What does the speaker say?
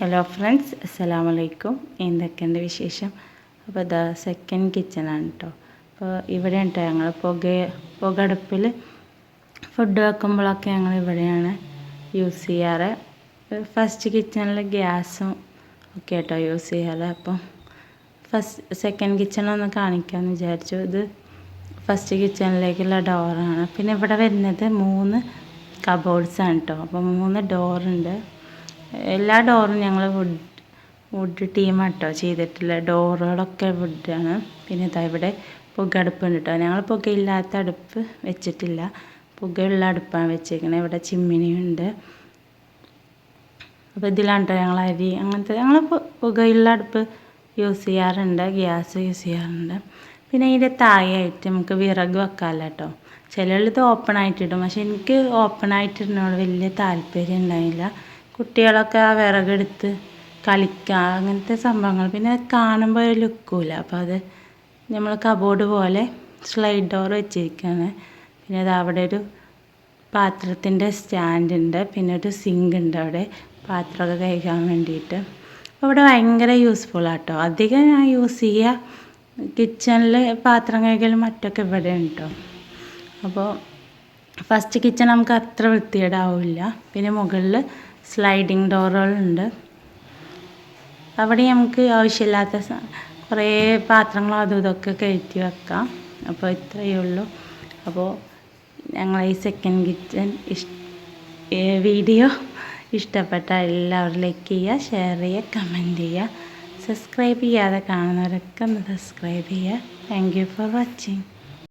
Hello friends അസ്സലാമു അലൈക്കും എന്തൊക്കെയുണ്ട് വിശേഷം? അപ്പോൾ ദ സെക്കൻഡ് കിച്ചണാണ് കേട്ടോ അപ്പോൾ ഇവിടെ കേട്ടോ ഞങ്ങൾ പുക പുകടുപ്പിൽ ഫുഡ് വെക്കുമ്പോഴൊക്കെ ഞങ്ങൾ ഇവിടെയാണ് യൂസ് ചെയ്യാറ്. ഫസ്റ്റ് കിച്ചണിൽ ഗ്യാസും ഒക്കെ കേട്ടോ യൂസ് ചെയ്യാറ്. അപ്പം ഫസ്റ്റ് സെക്കൻഡ് കിച്ചണൊന്ന് കാണിക്കാമെന്ന് വിചാരിച്ചു. ഇത് ഫസ്റ്റ് കിച്ചണിലേക്കുള്ള ഡോറാണ് പിന്നെ ഇവിടെ വരുന്നത് മൂന്ന് കബോർഡ്സാണ് കേട്ടോ അപ്പോൾ മൂന്ന് ഡോറുണ്ട് എല്ലാ ഡോറും ഞങ്ങൾ വുഡ് വുഡ് ടീമാണ് കേട്ടോ ചെയ്തിട്ടുള്ള ഡോറുകളൊക്കെ വുഡാണ് പിന്നെ ഇതാ ഇവിടെ പുകടുപ്പുണ്ട് കേട്ടോ ഞങ്ങൾ പുകയില്ലാത്ത അടുപ്പ് വെച്ചിട്ടില്ല. പുകയുള്ള അടുപ്പാണ് വെച്ചേക്കുന്നത് ഇവിടെ ചിമ്മിനിയുണ്ട്. അപ്പോൾ ഇതിലാണ് ഞങ്ങൾ അരി അങ്ങനത്തെ ഞങ്ങൾ പുകയുള്ള അടുപ്പ് യൂസ് ചെയ്യാറുണ്ട്. ഗ്യാസ് യൂസ് ചെയ്യാറുണ്ട്. പിന്നെ അതിന്റെ താഴെയായിട്ട് നമുക്ക് വിറക് വെക്കാമല്ലോ കേട്ടോ ചിലത് ഓപ്പൺ ആയിട്ടിടും പക്ഷെ എനിക്ക് ഓപ്പൺ ആയിട്ടിടുന്നതിനോട് വലിയ താല്പര്യം ഉണ്ടായില്ല. കുട്ടികളൊക്കെ ആ വിറകെടുത്ത് കളിക്കുക അങ്ങനത്തെ സംഭവങ്ങൾ. പിന്നെ കാണുമ്പോൾ ഒരു ലുക്കില്ല അപ്പോൾ അത് നമ്മൾ കബോർഡ് പോലെ സ്ലൈഡ് ഡോർ വെച്ചിരിക്കുകയാണ് പിന്നെ അത് അവിടെ ഒരു പാത്രത്തിന്റെ സ്റ്റാൻഡ് ഉണ്ട്. പിന്നെ ഒരു സിങ്ക് ഉണ്ട് അവിടെ. പാത്രമൊക്കെ കഴുകാൻ വേണ്ടിയിട്ട്. ഇവിടെ ഭയങ്കര യൂസ്ഫുൾ ആട്ടോ. അധികം ഞാൻ യൂസ് ചെയ്യുക കിച്ചണിൽ പാത്രം കഴുകലും മറ്റൊക്കെ ഇവിടെ ഉണ്ടോ? അപ്പോൾ ഫസ്റ്റ് കിച്ചൺ നമുക്ക് അത്ര വൃത്തികേടാവില്ല. പിന്നെ മുകളിൽ സ്ലൈഡിങ് ഡോറുകളുണ്ട് അവിടെ നമുക്ക് ആവശ്യമില്ലാത്ത കുറേ പാത്രങ്ങളും അതും ഇതൊക്കെ കയറ്റി വെക്കാം. അപ്പോൾ ഇത്രയേ ഉള്ളൂ. അപ്പോൾ ഞങ്ങൾ ഈ സെക്കൻഡ് കിച്ചൺ ഇഷ് വീഡിയോ ഇഷ്ടപ്പെട്ട എല്ലാവരും ലൈക്ക് ചെയ്യുക ഷെയർ ചെയ്യുക കമന്റ് ചെയ്യുക. സബ്സ്ക്രൈബ് ചെയ്യാതെ കാണുന്നവരൊക്കെ ഒന്ന് സബ്സ്ക്രൈബ് ചെയ്യുക. Thank you for watching